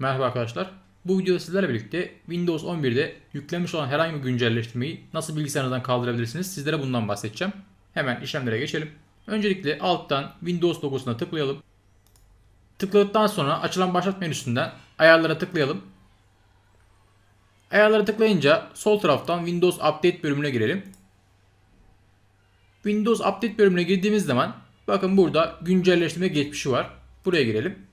Merhaba arkadaşlar. Bu videoda sizlerle birlikte Windows 11'de yüklenmiş olan herhangi bir güncelleştirmeyi nasıl bilgisayarınızdan kaldırabilirsiniz sizlere bundan bahsedeceğim. Hemen işlemlere geçelim. Öncelikle alttan Windows logosuna tıklayalım. Tıkladıktan sonra açılan başlat menüsünden ayarlara tıklayalım. Ayarlara tıklayınca sol taraftan Windows Update bölümüne girelim. Windows Update bölümüne girdiğimiz zaman bakın burada güncelleştirme geçmişi var. Buraya girelim.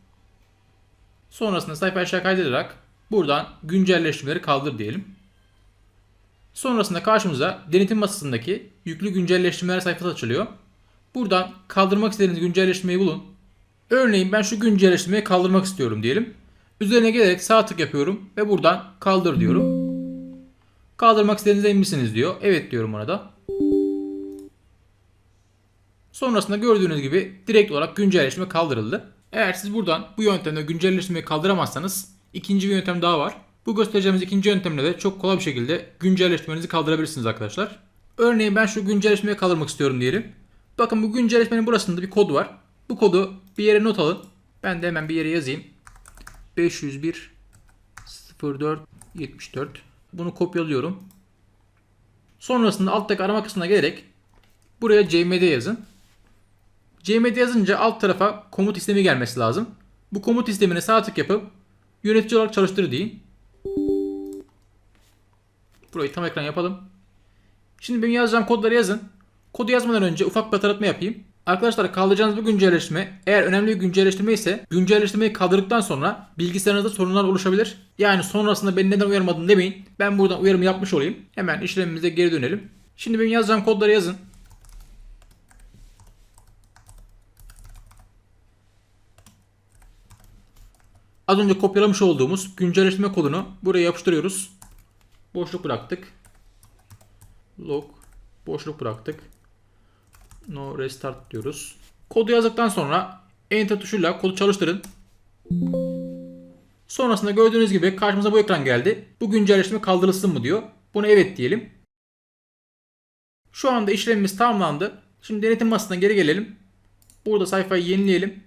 Sonrasında sayfa aşağı kaydederek buradan güncelleştirmeleri kaldır diyelim. Sonrasında karşımıza denetim masasındaki yüklü güncelleştirmeler sayfası açılıyor. Buradan kaldırmak istediğiniz güncelleştirmeyi bulun. Örneğin ben şu güncelleştirmeyi kaldırmak istiyorum diyelim. Üzerine gelerek sağ tık yapıyorum ve buradan kaldır diyorum. Kaldırmak istediğinizde emin misiniz diyor. Evet diyorum ona da. Sonrasında gördüğünüz gibi direkt olarak güncelleştirme kaldırıldı. Eğer siz buradan bu yöntemle güncelleştirmeyi kaldıramazsanız ikinci bir yöntem daha var. Bu göstereceğimiz ikinci yöntemle de çok kolay bir şekilde güncelleştirmenizi kaldırabilirsiniz arkadaşlar. Örneğin ben şu güncelleşmeyi kaldırmak istiyorum diyelim. Bakın bu güncelleşmenin burasında bir kod var. Bu kodu bir yere not alın. Ben de hemen bir yere yazayım. 501 04 74 Bunu kopyalıyorum. Sonrasında alttaki arama kısmına gelerek buraya cmd yazın. CMD yazınca alt tarafa komut istemi gelmesi lazım. Bu komut istemine sağ tık yapıp yönetici olarak çalıştır deyin. Burayı tam ekran yapalım. Şimdi benim yazacağım kodları yazın. Kodu yazmadan önce ufak bir hatırlatma yapayım. Arkadaşlar kaldıracağınız bu güncelleştirme eğer önemli bir güncelleştirme ise güncelleştirmeyi kaldırdıktan sonra bilgisayarınızda sorunlar oluşabilir. Yani sonrasında beni neden uyarmadın demeyin. Ben buradan uyarımı yapmış olayım. Hemen işlemimize geri dönelim. Şimdi benim yazacağım kodları yazın. Az önce kopyalamış olduğumuz güncelleştirme kodunu buraya yapıştırıyoruz. Boşluk bıraktık. Log boşluk bıraktık. No restart diyoruz. Kodu yazdıktan sonra enter tuşuyla kodu çalıştırın. Sonrasında gördüğünüz gibi karşımıza bu ekran geldi. Bu güncelleştirme kaldırılsın mı diyor. Buna evet diyelim. Şu anda işlemimiz tamamlandı. Şimdi denetim masasına geri gelelim. Burada sayfayı yenileyelim.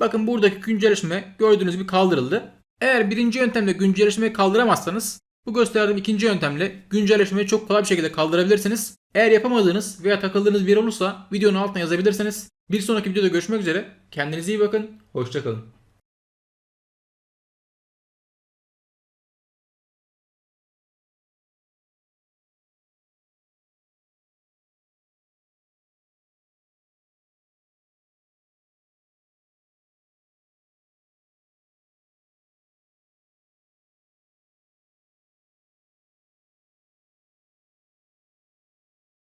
Bakın buradaki güncelleşme gördüğünüz gibi kaldırıldı. Eğer birinci yöntemle güncelleşmeyi kaldıramazsanız bu gösterdiğim ikinci yöntemle güncelleşmeyi çok kolay bir şekilde kaldırabilirsiniz. Eğer yapamadığınız veya takıldığınız bir olursa videonun altına yazabilirsiniz. Bir sonraki videoda görüşmek üzere. Kendinize iyi bakın. Hoşçakalın.